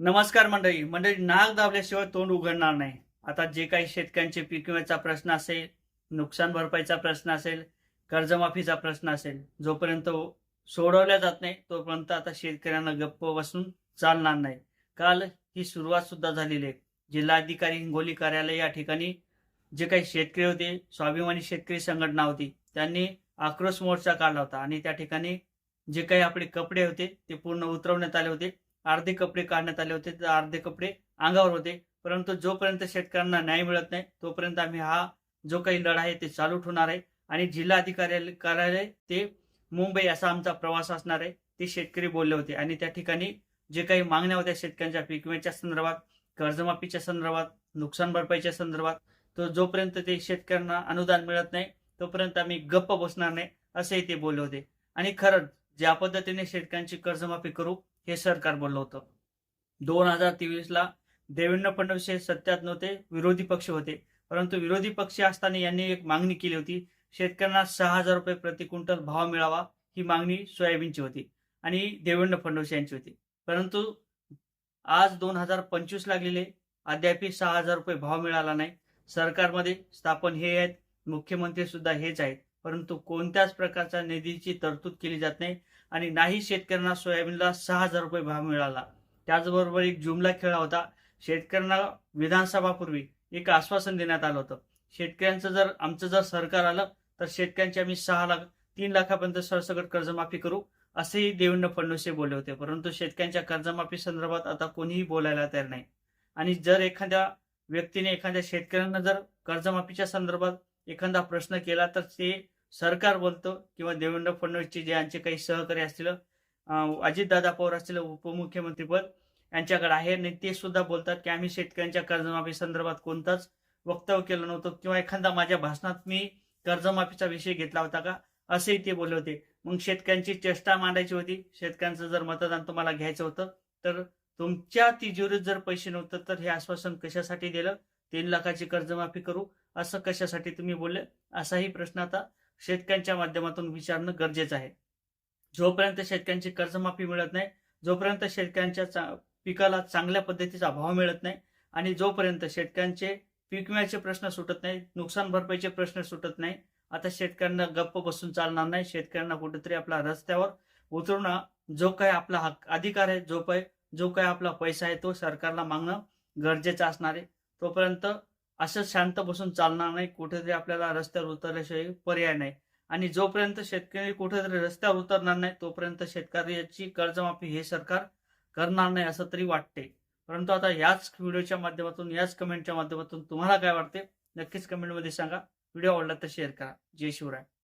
नमस्कार मंडळी. मंडळी नाग दाबल्याशिवाय तोंड उघडणार नाही. आता जे काही शेतकऱ्यांचे पीक विम्याचा प्रश्न असेल नुकसान भरपाईचा प्रश्न असेल कर्जमाफीचा प्रश्न असेल जोपर्यंत सोडवल्या जात नाही तोपर्यंत आता शेतकऱ्यांना गप्प बसून चालणार नाही. काल ही सुरुवात सुद्धा झालेली आहे. जिल्हाधिकारी हिंगोली कार्यालय या ठिकाणी जे काही शेतकरी होते स्वाभिमानी शेतकरी संघटना होती त्यांनी आक्रोश मोर्चा काढला होता. आणि त्या ठिकाणी जे काही आपले कपडे होते ते पूर्ण उतरवण्यात आले होते. अर्धे कपडे काढण्यात आले होते. तर अर्धे कपडे अंगावर होते. परंतु जोपर्यंत शेतकऱ्यांना न्याय मिळत नाही तोपर्यंत आम्ही हा जो काही लढा आहे ते चालू ठेवणार आहे. आणि जिल्हा अधिकारी कार्यालय ते मुंबई असा आमचा प्रवास असणार आहे. ते शेतकरी बोलले होते. आणि त्या ठिकाणी जे काही मागण्या होत्या शेतकऱ्यांच्या पीक विम्याच्या संदर्भात कर्जमाफीच्या संदर्भात नुकसान भरपाईच्या संदर्भात तो जोपर्यंत ते शेतकऱ्यांना अनुदान मिळत नाही तोपर्यंत आम्ही गप्प बसणार नाही असेही ते बोलले होते. आणि खरंच ज्या पद्धतीने शेतकऱ्यांची कर्जमाफी करू हे सरकार बोललं होतं. दोन हजार तेवीसला देवेंद्र फडणवीस हे सत्यात नव्हते विरोधी पक्ष होते. परंतु विरोधी पक्ष असताना यांनी एक मागणी केली होती शेतकऱ्यांना सहा हजार रुपये प्रति क्विंटल भाव मिळावा ही मागणी सोयाबीनची होती आणि देवेंद्र फडणवीस यांची होती. परंतु आज दोन हजार पंचवीस लागलेले अद्याप सहा हजार रुपये भाव मिळाला नाही. सरकारमध्ये स्थापन हे आहेत मुख्यमंत्री सुद्धा हेच आहेत. परंतु कोणत्याच प्रकारच्या निधीची तरतूद केली जात नाही आणि नाही शेतकऱ्यांना सोयाबीनला सहा हजार रुपये भाव मिळाला. त्याचबरोबर एक जुमला खेळा होता. शेतकऱ्यांना विधानसभापूर्वी एक आश्वासन देण्यात आलं होतं. शेतकऱ्यांचं जर आमचं जर सरकार आलं तर शेतकऱ्यांची आम्ही सहा लाख तीन लाखापर्यंत सरसकट कर्जमाफी करू असेही देवेंद्र फडणवीस हे बोलले होते. परंतु शेतकऱ्यांच्या कर्जमाफी संदर्भात आता कोणीही बोलायला तयार नाही. आणि जर एखाद्या व्यक्तीने एखाद्या शेतकऱ्यांना जर कर्जमाफीच्या संदर्भात एखादा प्रश्न केला तर ते सरकार बोलतं किंवा देवेंद्र फडणवीसचे जे यांचे काही सहकारी असतील अजितदादा पवार असतील उपमुख्यमंत्रीपद यांच्याकडे आहे. आणि ते सुद्धा बोलतात की आम्ही शेतकऱ्यांच्या कर्जमाफी संदर्भात कोणताच वक्तव्य केलं नव्हतं किंवा एखादा माझ्या भाषणात मी कर्जमाफीचा विषय घेतला होता का? असेही ते बोलले होते. मग शेतकऱ्यांची चेष्टा मांडायची होती. शेतकऱ्यांचं जर मतदान तुम्हाला घ्यायचं होतं तर तुमच्या तिजोरीत जर पैसे नव्हतं तर हे आश्वासन कशासाठी दिलं? तीन लाखाची कर्जमाफी करू. असं कशासाठी तुम्ही बोलले? असाही प्रश्न आता शेतकऱ्यांच्या माध्यमातून विचारणं गरजेचं आहे. जोपर्यंत शेतकऱ्यांची कर्जमाफी मिळत नाही जोपर्यंत शेतकऱ्यांच्या पिकाला चांगल्या पद्धतीचा भाव मिळत नाही आणि जोपर्यंत शेतकऱ्यांचे पीक विम्याचे प्रश्न सुटत नाही नुकसान भरपाईचे प्रश्न सुटत नाही आता शेतकऱ्यांना गप्प बसून चालणार नाही. शेतकऱ्यांना कुठेतरी आपला रस्त्यावर उतरून जो काही आपला हक्क अधिकार आहे जो काही जो काही आपला पैसा आहे तो सरकारला मागणं गरजेचं असणार आहे. तोपर्यंत असं शांत बसून चालणार नाही कुठेतरी आपल्याला रस्त्यावर उतरल्याशिवाय पर्याय नाही. आणि जोपर्यंत शेतकरी कुठेतरी रस्त्यावर उतरणार नाही तोपर्यंत शेतकऱ्याची कर्जमाफी हे सरकार करणार नाही असं तरी वाटते. परंतु आता याच व्हिडिओच्या माध्यमातून याच कमेंटच्या माध्यमातून तुम्हाला काय वाटते? नक्कीच कमेंटमध्ये सांगा. व्हिडिओ आवडला तर शेअर करा. जय शिवराय.